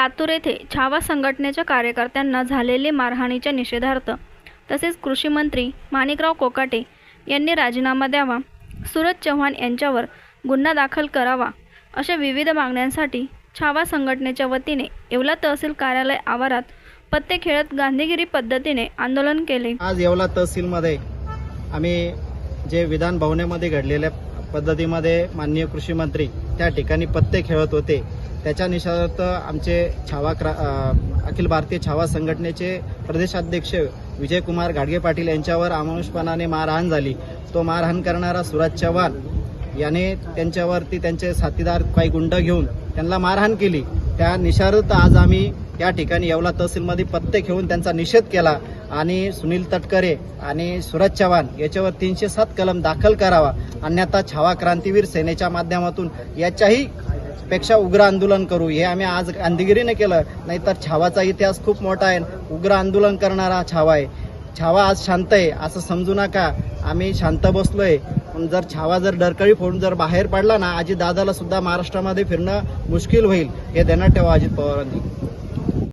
लातूर येथे छावा संघटनेच्या कार्यकर्त्यांना झालेले मारहाणीच्या निषेधार्थ तसेच कृषी मंत्री माणिकराव कोकाटे यांनी राजीनामा द्यावा सूरज चव्हाण यांच्यावर गुन्हा दाखल करावा अशा विविध मागण्यांसाठी छावा संघटनेच्या वतीने येवला तहसील कार्यालय आवारात पत्ते खेळत गांधीगिरी पद्धतीने आंदोलन केले. आज येवला तहसीलमध्ये आम्ही जे विधान भवनामध्ये घडलेल्या पद्धतीमध्ये माननीय कृषी मंत्री त्या ठिकाणी पत्ते खेळत होते. त्याच्या निषेधार्थ आमचे छावा क्रा अखिल भारतीय छावा संघटनेचे प्रदेशाध्यक्ष विजयकुमार गाडगे पाटील यांच्यावर अमानुषपणाने मारहाण झाली. तो मारहाण करणारा सुरज चव्हाण याने त्यांच्यावरती त्यांचे साथीदार काही गुंड घेऊन त्यांना मारहाण केली. त्या निषारत आज आम्ही या ठिकाणी येवला तहसीलमध्ये पत्ते घेऊन त्यांचा निषेध केला आणि सुनील तटकरे आणि सुरज चव्हाण याच्यावर तीनशे सात कलम दाखल करावा. अन्यथा छावा क्रांतीवीर सेनेच्या माध्यमातून याच्याही पेक्षा उग्र आंदोलन करू. हे आम्ही आज गांधीगिरीने केलं. नाहीतर छावाचा इतिहास खूप मोठा आहे. उग्र आंदोलन करणारा छावा आहे. छावा आज शांत आहे असं समजू नका. आम्ही शांत बसलोय. पण जर छावा जर डरकळी फोडून जर बाहेर पडला ना अजित दादाला सुद्धा महाराष्ट्रामध्ये फिरणं मुश्किल होईल. हे देण्यात ठेवा अजित पवारांनी.